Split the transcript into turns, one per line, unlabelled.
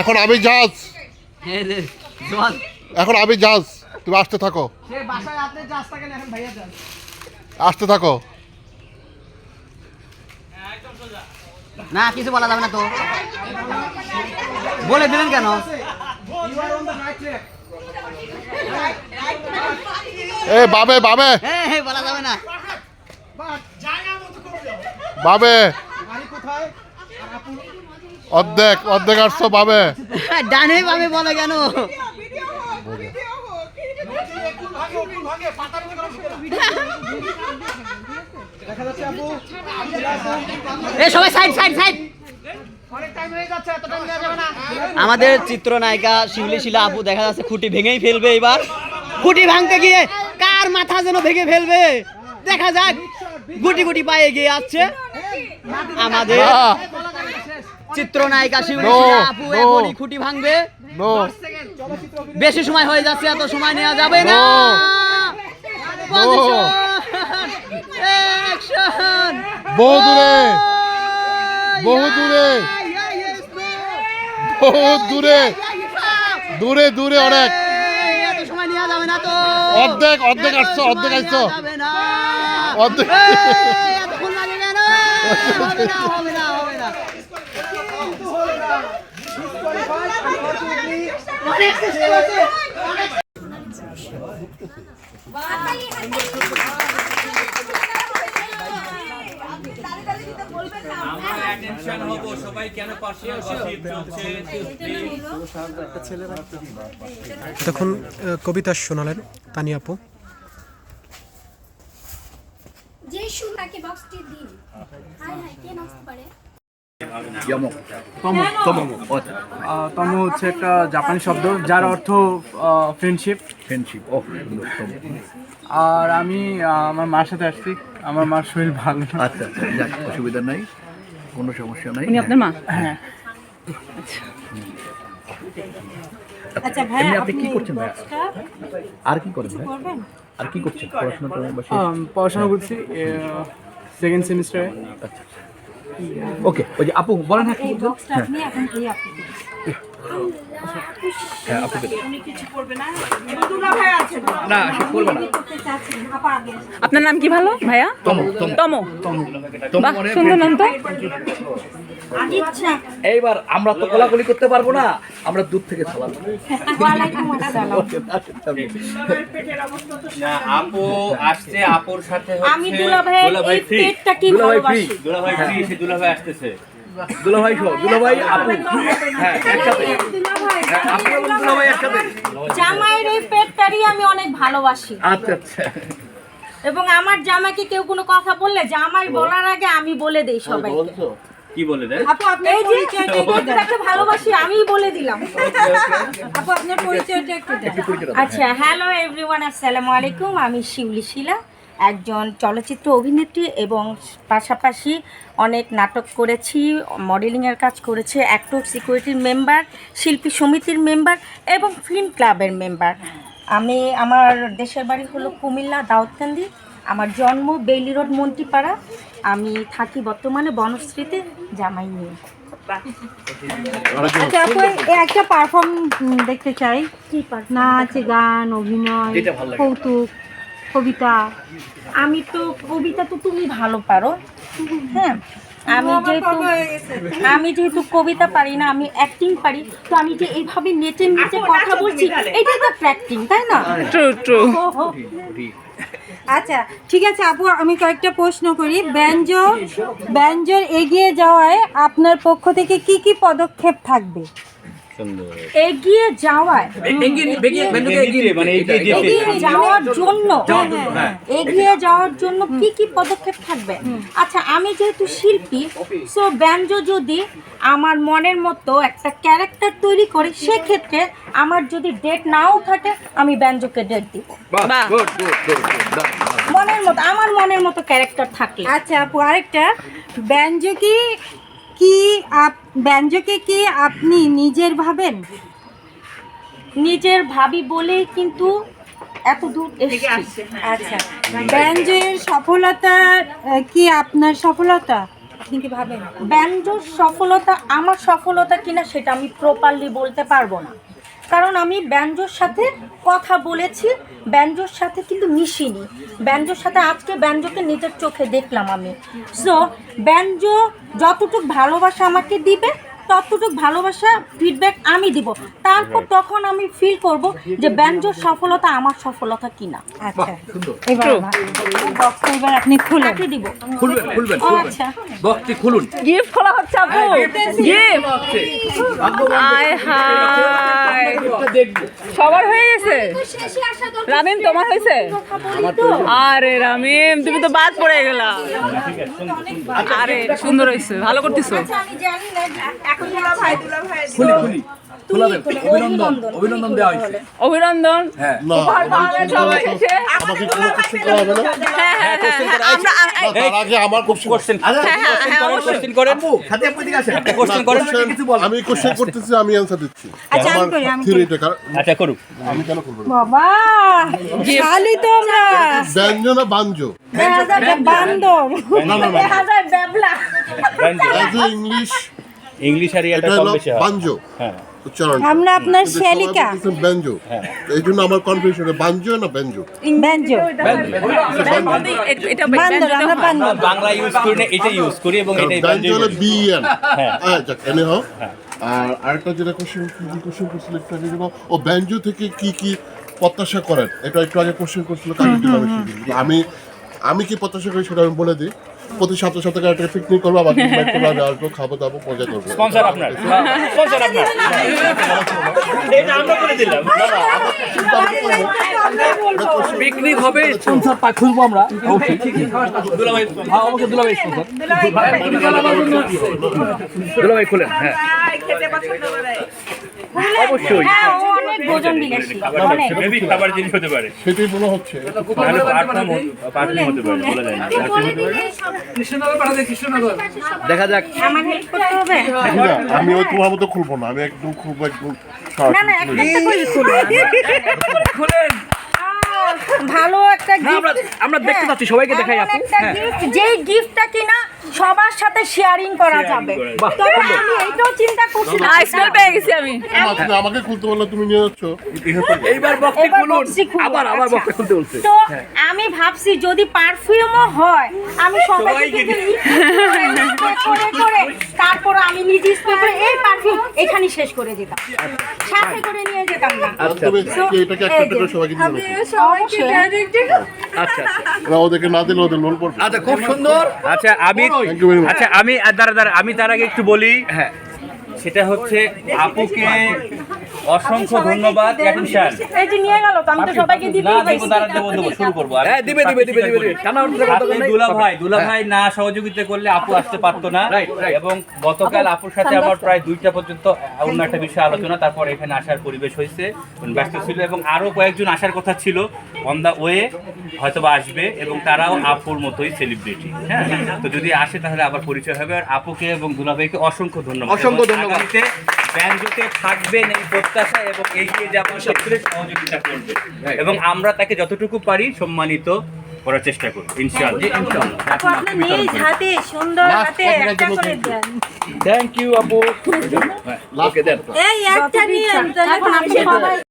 এখন আমি জাজ।
হ্যাঁ
এখন আমি জাজ। তুমি আসতে থাকো। আসতে থাকো।
না কিছু বলা যাবে না তো। বলে দিলেন কেন?
এ বাবে বাবে।
হ্যাঁ হ্যাঁ বলা যাবে না।
বাবে। অর্ধেক অর্ধেক আসছো বাবে।
ডানে পাবে বলে কেন? সবাই সাইড সাইড সাইড।
হয়ে
আমাদের চিত্রনায়িকা শিউলি শিলা আপু দেখা যাচ্ছে খুঁটি ভেঙেই ফেলবে এবার। খুঁটি ভাঙতে গিয়ে মাথা যেন ভেঙে ফেলবে দেখা যাক গুটি গুটি পায়ে গিয়ে আসছে আমাদের চিত্রনায়িকা আপু এখনই খুঁটি ভাঙবে বেশি সময় হয়ে যাচ্ছে এত সময় নেওয়া যাবে না
দূরে বহু দূরে বহু দূরে দূরে দূরে অনেক
না তো
অর্ধেক অর্ধেক আসছো অর্ধেক আসছো। অর্ধেক।
এতক্ষণ লাগে কেন? হবে না, হবে না, হবে না।
আমরা অ্যাটেনশন হব সবাই কেন পাশে বসে চলছে
তখন কবিতা শোনালেন তানি আপু।
যে শু তাকে বক্সটি দিন। হাই হাই কে নাচতে পারে?
তম হচ্ছে একটা জাপানি শব্দ যার অর্থ ফ্রেন্ডশিপ
ফ্রেন্ডশিপ।
আর আমি আমার মার সাথে আসছি। আমার মার শরীর ভালো।
আচ্ছা আচ্ছা অসুবিধা নাই। কোনো সমস্যা নাই।
হ্যাঁ।
আচ্ছা। ভাই আপনি কি করছেন ভাই? আর কি করেন ভাই? আর কি করছেন? পড়াশোনা করেন। বা
পড়াশোনা করছি সেকেন্ড সেমিস্টারে
আচ্ছা ওকে ওই যে আপু বলেন হ্যাঁ। হ্যাঁ আপুকে দেন। না সে করবে না।
আপনার নাম কি ভালো ভাইয়া?
তম তম।
তমো। বাহ
মানে
সুন্দর নাম তো।
এইবার আমরা তো কোলাকুলি করতে পারব না আমরা দূর থেকে চালাবো ওকে, আচ্ছা,
আপু আসছে আপুর সাথে
আমি
হচ্ছে
দুলাভাইয়ের
দুলাভাই
এই
ফ্রি
দুলাভাই free।
দুলাভাই ফ্রি দুলাভাই আসতেছে।
দুলাভাই সহ দুলাভাই আপু। হ্যাঁ একসাথে। হ্যাঁ, আপু এবং দুলাভাই একসাথে।
জামাইয়ের এই পেটটারই আমি অনেক ভালোবাসি।
আচ্ছা আচ্ছা।
এবং আমার জামাইকে কেউ কোনো কথা বললে জামাই বলার আগে আমি বলে দেই সবাই
কি বলে দেন
আপু আপনি এই যে এই ভালোবাসি আমিই বলে দিলাম। আপু আপনার পরিচয়টা একটু দেন। আচ্ছা হ্যালো এভরিওয়ান আসসালামু আলাইকুম। আমি শিউলি শিলা। একজন চলচ্চিত্র অভিনেত্রী এবং পাশাপাশি অনেক নাটক করেছি মডেলিংয়ের কাজ করেছি অ্যাক্টর সিকিউরিটির মেম্বার শিল্পী সমিতির মেম্বার এবং ফিল্ম ক্লাবের মেম্বার আমি আমার দেশের বাড়ি হলো কুমিল্লা দাউদকান্দি। আমার জন্ম বেইলি রোড মন্ত্রীপাড়া আমি থাকি বর্তমানে বনশ্রীতে জামাই নিয়ে।
আচ্ছা একটা পারফর্ম দেখতে চাই। নাচ গান অভিনয়। কৌতুক। কবিতা।
আমি তো কবিতা তো তুমি ভালো পারো। হ্যাঁ আমি যেহেতু আমি যেহেতু কবিতা পারি না আমি অ্যাক্টিং পারি তো আমি যে এইভাবে নেচে নেচে কথা বলছি এটা তো অ্যাক্টিং তাই না? ট্রু ট্রু
আচ্ছা ঠিক আছে আপু আমি কয়েকটা প্রশ্ন করি। ব্যঞ্জ ব্যঞ্জর এগিয়ে যাওয়ায় আপনার পক্ষ থেকে কি কি পদক্ষেপ থাকবে?
এগিয়ে যাওয়ায়।
মানে এগিয়ে
যাওয়ার জন্য। এগিয়ে যাওয়ার জন্য। কি কি পদক্ষেপ থাকবে? আচ্ছা আমি যেহেতু শিল্পী সো ব্যঞ্জ যদি আমার মনের মতো একটা ক্যারেক্টার তৈরি করে সেক্ষেত্রে আমার যদি ডেট নাও থাকে আমি ব্যঞ্জকে ডেট দিব।
বাহ গুড গুড গুড
মনের মতো আমার মনের মতো ক্যারেক্টার থাকলে।
আচ্ছা আপু আরেকটা। ব্যঞ্জ কি কি আপ ব্যঞ্জকে কি আপনি নিজের ভাবেন?
নিজের ভাবি বলেই কিন্তু এত দূর এসেছি।
আচ্ছা ব্যঞ্জের সফলতা কি আপনার সফলতা? আপনি কি ভাবেন?
ব্যঞ্জর সফলতা আমার সফলতা কিনা সেটা আমি প্রপারলি বলতে পারব না। কারণ আমি ব্যঞ্জোর সাথে কথা বলেছি, ব্যঞ্জোর সাথে কিন্তু মিশিনি। ব্যঞ্জোর সাথে আজকে ব্যঞ্জোকে নিজের চোখে দেখলাম আমি। সো ব্যঞ্জো যতটুকু ভালোবাসা আমাকে দিবে ততটুকু ভালোবাসা ফিডব্যাক আমি দিব। তারপর তখন আমি ফিল করব যে ব্যঞ্জোর সফলতা আমার সফলতা কিনা।
আচ্ছা এবার বক্সটা এবার আপনি খুলে
দিব।
খুলবেন খুলবেন খুলবেন।
আচ্ছা।
বক্সটি খুলুন।
গিফট খোলা হচ্ছে আপু। গিফট আয় হায়। সবার হয়ে গেছে? রামিম তোমার হয়েছে? আরে রামিম তুমি তো বাদ পড়ে গেলা। আরে সুন্দর। হয়েছে ভালো করতেছো।
আমি জানি না
অভিনন্দন দেওয়া হয়েছে।
অভিনন্দন?
হ্যাঁ।
আমাকে কোনো কোশ্চেন করা হবে না?
হ্যাঁ আমরা
না, তার আগে আমার কোশ্চেন
কোশ্চেন
অবশ্যই
কোশ্চেন করেন
আপু খাতে আপু আসেন।
কোশ্চেন করেন।
কিছু বল
আমি কোশ্চেন করতেছি আমি অ্যান্সার দিচ্ছি।
আচ্ছা, আমি করি, আমি
থিওরিটা
আচ্ছা করুক।
আমি কেন করব?
বাবা খালি তোমরা।
ব্যঞ্জন না বাঞ্জো?
বান্দর
না না না
দেখা
ইংলিশ এটা হলো বাঞ্জো।
হ্যাঁ।
উচ্চারণ
আমরা আপনার শ্যালিকা।
বলতেছেন ব্যঞ্জো এই জন্য আমার কনফিউশন বাঞ্জো না ব্যঞ্জো
ব্যঞ্জো
বাংলা ইউজ করি না এটা ইউজ করি এবং এটাই
ব্যঞ্জো হলো বি এন
হ্যাঁ।
হ্যাঁ যাক এনে হোক আর আরেকটা যেটা কোশ্চেন কি কোশ্চেন করছিল একটু আগে ও ব্যঞ্জো থেকে কি কি প্রত্যাশা করেন? এটা একটু আগে কোশ্চেন করছিল আমি আমি কি প্রত্যাশা করি সেটা আমি বলে দিই। প্রতি সপ্তাহ সপ্তাহে একটা পিকনিক করব আবার মেট্রোলামে আসব খাব দাবো মজা করব।
স্পন্সর আপনার? স্পন্সর আপনার। এটা আমরা করে দিলাম।
পিকনিক হবে স্পন্সর পা খুলবো আমরা। অবশ্যই।
দুলাভাই
হ্যাঁ অবশ্যই দুলাভাই স্পন্সর দুলাভাই খুলেন হ্যাঁ। অবশ্যই
হ্যাঁ ও অনেক ভোজন বিলাসী অনেক।
খাবার জিনিস হতে পারে।
সেটাই মনে হচ্ছে।
হতে পারে বলা যায় না।
কৃষ্ণনগর পাঠাতে কৃষ্ণনগর।
দেখা যাক।
আমার হেল্প করতে হবে?
আমি ওই তোমার মতো খুলবো না। আমি একদম খুব একদম
না না একটা একটা খুলবো।
খুলেন।
আহ, ভালো একটা
গিফট আমরা দেখতে
হ্যাঁ,
পাচ্ছি সবাইকে দেখাই
এমন
আপু
একটা
হ্যাঁ।
যেই গিফটটা কিনা সবার সাথে শেয়ারিং করা যাবে। তবে আমি এইটাও চিন্তা করছি না
স্মেল পেয়ে গেছি আমি।
তুমি আমাকে খুলতে বললে তুমি নিয়ে যাচ্ছ?
এইবার বক্সটি খুলুন। আবার আবার
আচ্ছা।
খুলতে বলছে।
তো আমি ভাবছি যদি পারফিউমও হয় আমি সবাইকে করে করে তারপর আমি নিজে স্প্রে করে এই পারফিউম এখানে শেষ করে দিতাম সাথে করে না
আচ্ছা আচ্ছা। আচ্ছা আচ্ছা। খুব সুন্দর।
আচ্ছা আমি. আচ্ছা আমি আর দাঁড়া দাঁড়া আমি তার আগে একটু বলি
হ্যাঁ।
সেটা হচ্ছে আপুকে অসংখ্য ধন্যবাদ অ্যাটেনশন
এই যে নিয়ে গেল তো আমি তো সবাইকে দিতেই
দেবো দাঁড়া দেবো দেবো শুরু করব।
হ্যাঁ দিবে দিবে দিবে দিবে কথা
আপনি দুলা ভাই দুলা ভাই না। সহযোগিতা করলে আপু আসতে পারতো না. এবং গতকাল আপুর সাথে আমার প্রায় দুইটা পর্যন্ত অন্য একটা বিষয়ে আলোচনা তারপর এখানে আসার পরিবেশ হয়েছে ব্যস্ত ছিল এবং আরও কয়েকজন আসার কথা ছিল। অন দা ওয়ে হয়তো আসবে এবং তারাও আপুর মতোই সেলিব্রিটি হ্যাঁ? তো যদি আসে তাহলে আবার পরিচয় হবে। আর আপুকে এবং দুলাভাইকে অসংখ্য ধন্যবাদ।
অসংখ্য ধন্যবাদ।
ব্যান্ডতে থাকবেন এই প্রত্যাশা এবং এগিয়ে যাওয়ার ক্ষেত্রে সহযোগিতা করবে। এবং আমরা তাকে যতটুকু পারি সম্মানিত করার চেষ্টা করব ইনশাআল্লাহ
আপু আপনার নিজ হাতে সুন্দর হাতে একটা করে দেন।
থ্যাংক ইউ আপু। ওকে দেন
এই একটা নিয়ে
এখন আপনি সবাই